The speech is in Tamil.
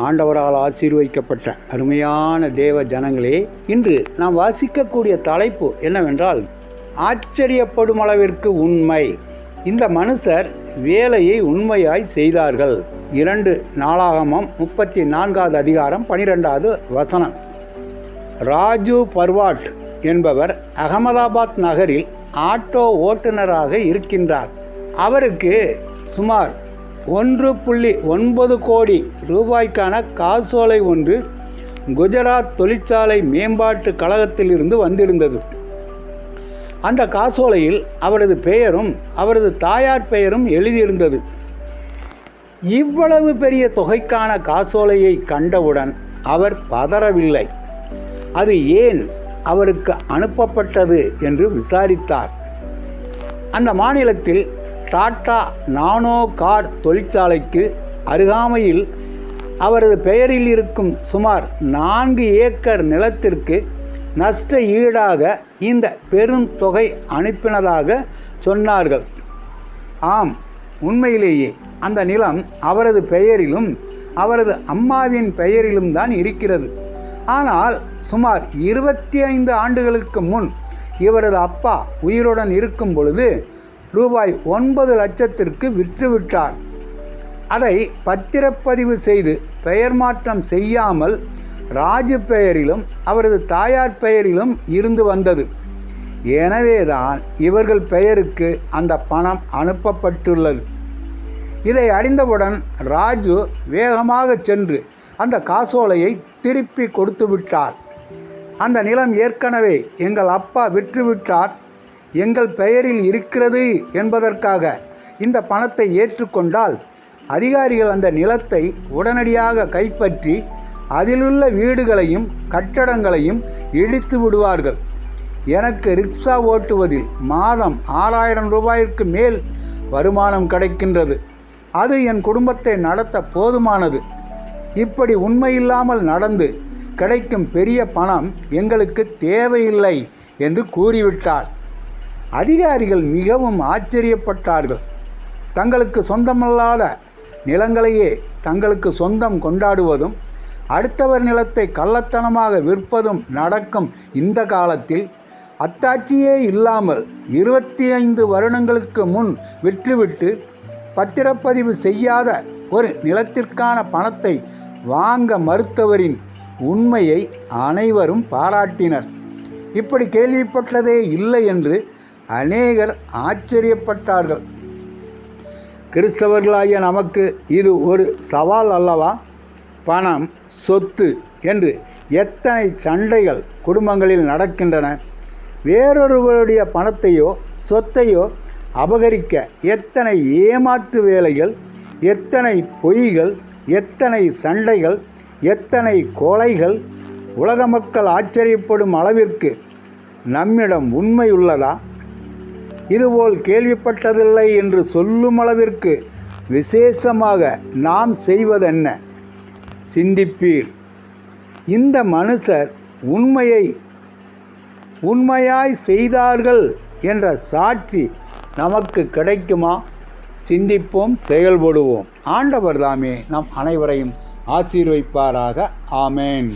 ஆண்டவரால் ஆசீர்வதிக்கப்பட்ட அருமையான தேவ ஜனங்களே இன்று நாம் வாசிக்கக்கூடிய தலைப்பு என்னவென்றால் ஆச்சரியப்படும் அளவிற்கு உண்மை. இந்த மனுஷர் வேலையை உண்மையாய் செய்தார்கள். இரண்டு நாளாகமம் முப்பத்தி நான்காவது அதிகாரம் பனிரெண்டாவது வசனம். ராஜு பர்வாட் என்பவர் அகமதாபாத் நகரில் ஆட்டோ ஓட்டுநராக இருக்கின்றார். அவருக்கு சுமார் ஒன்று புள்ளி ஒன்பது கோடி ரூபாய்க்கான காசோலை ஒன்று குஜராத் தொழிற்சாலை மேம்பாட்டு கழகத்திலிருந்து வந்திருந்தது. அந்த காசோலையில் அவரது பெயரும் அவரது தாயார் பெயரும் எழுதியிருந்தது. இவ்வளவு பெரிய தொகைக்கான காசோலையை கண்டவுடன் அவர் பதறவில்லை. அது ஏன் அவருக்கு அனுப்பப்பட்டது என்று விசாரித்தார். அந்த மாநிலத்தில் டாடா நானோ கார் தொழிற்சாலைக்கு அருகாமையில் அவரது பெயரில் இருக்கும் சுமார் நான்கு ஏக்கர் நிலத்திற்கு நஷ்ட ஈடாக இந்த பெருந்தொகை அனுப்பினதாக சொன்னார்கள். ஆம் உண்மையிலேயே அந்த நிலம் அவரது பெயரிலும் அவரது அம்மாவின் பெயரிலும் தான் இருக்கிறது. ஆனால் சுமார் இருபத்தி ஐந்து ஆண்டுகளுக்கு முன் இவரது அப்பா உயிருடன் இருக்கும் பொழுது ரூபாய் ஒன்பது லட்சத்திற்கு விற்றுவிட்டார். அதை பத்திரப்பதிவு செய்து பெயர் மாற்றம் செய்யாமல் ராஜு பெயரிலும் அவரது தாயார் பெயரிலும் இருந்து வந்தது. எனவேதான் இவர்கள் பெயருக்கு அந்த பணம் அனுப்பப்பட்டுள்ளது. இதை அறிந்தவுடன் ராஜு வேகமாக சென்று அந்த காசோலையை திருப்பி கொடுத்து விட்டார் அந்த நிலம் ஏற்கனவே எங்கள் அப்பா விற்றுவிட்டார் எங்கள் பெயரில் இருக்கிறது என்பதற்காக இந்த பணத்தை ஏற்றுக்கொண்டால் அதிகாரிகள் அந்த நிலத்தை உடனடியாக கைப்பற்றி அதிலுள்ள வீடுகளையும் கட்டடங்களையும் இடித்து விடுவார்கள். எனக்கு ரிக்ஷா ஓட்டுவதில் மாதம் ஆறாயிரம் ரூபாயிற்கு மேல் வருமானம் கிடைக்கின்றது. அது என் குடும்பத்தை நடத்த போதுமானது. இப்படி உண்மையில்லாமல் நடந்து கிடைக்கும் பெரிய பணம் எங்களுக்கு தேவையில்லை என்று கூறிவிட்டார். அதிகாரிகள் மிகவும் ஆச்சரியப்பட்டார்கள். தங்களுக்கு சொந்தமல்லாத நிலங்களையே தங்களுக்கு சொந்தம் கொண்டாடுவதும் அடுத்தவர் நிலத்தை கள்ளத்தனமாக விற்பதும் நடக்கும் இந்த காலத்தில் அத்தாட்சியே இல்லாமல் இருபத்தி ஐந்து வருடங்களுக்கு முன் விற்றுவிட்டு பத்திரப்பதிவு செய்யாத ஒரு நிலத்திற்கான பணத்தை வாங்க மறுத்தவரின் உண்மையை அனைவரும் பாராட்டினர். இப்படி கேள்விப்பட்டதே இல்லை என்று அநேகர் ஆச்சரியப்பட்டார்கள். கிறிஸ்தவர்களாகிய நமக்கு இது ஒரு சவால் அல்லவா? பணம் சொத்து என்று எத்தனை சண்டைகள் குடும்பங்களில் நடக்கின்றன. வேறொருவருடைய பணத்தையோ சொத்தையோ அபகரிக்க எத்தனை ஏமாற்று வேலைகள் எத்தனை பொய்கள் எத்தனை சண்டைகள் எத்தனை கொலைகள் உலக மக்கள் ஆச்சரியப்படும் அளவிற்கு நம்மிடம் உண்மை உள்ளதா? இதுபோல் கேள்விப்பட்டதில்லை என்று சொல்லும் அளவிற்கு விசேஷமாக நாம் செய்வதென்ன? சிந்திப்பீர். இந்த மனுஷர் உண்மையை உண்மையாய் செய்தார்கள் என்ற சாட்சி நமக்கு கிடைக்குமா? சிந்திப்போம் செயல்படுவோம். ஆண்டவர் தாமே நம் அனைவரையும் ஆசீர்வைப்பாராக. ஆமேன்.